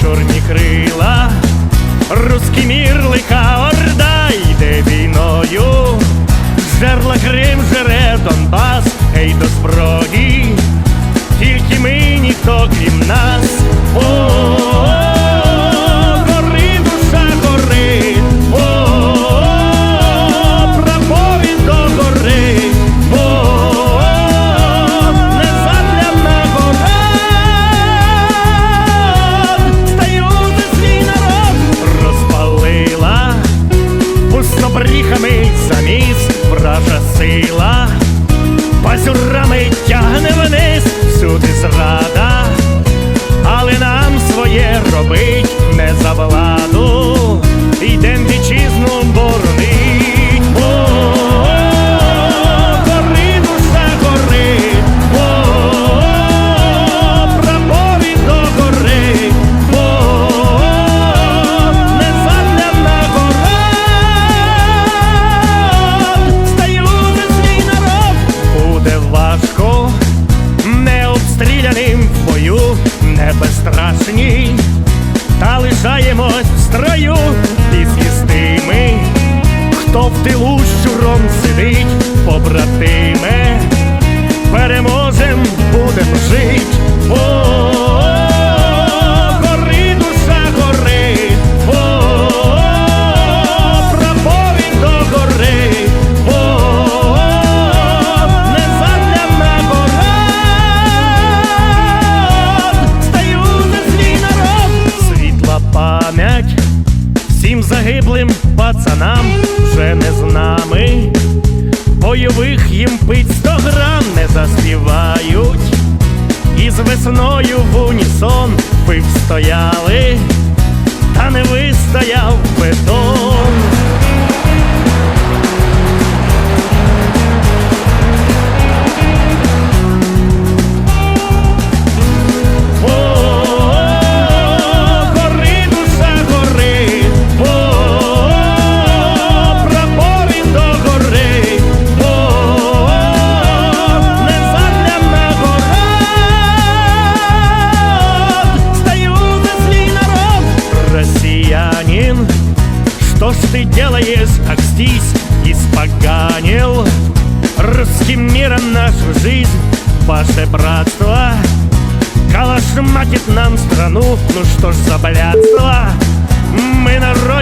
чорні крила, руський мір лика орда йде війною, жерла Крим, жере Донбас, гей до зброї, тільки ми ніхто крім нас. Пустобріхами заміс вража сила, пазюрами тягне вниз важко, не обстріляним в бою, не безстрашні, та лишаємось в строю, пісністими, хто в тилу щуром сидить, побратиме, загиблим пацанам вже не з нами. Бойових їм пить сто грам не заспівають, і з весною в унісон б стояли, та не вистояв бетон. Ты делаешь, Акстись, испоганил. Русским миром нашу жизнь, ваше братство. Калашматит нам страну, ну что ж за блядство? Мы на родине в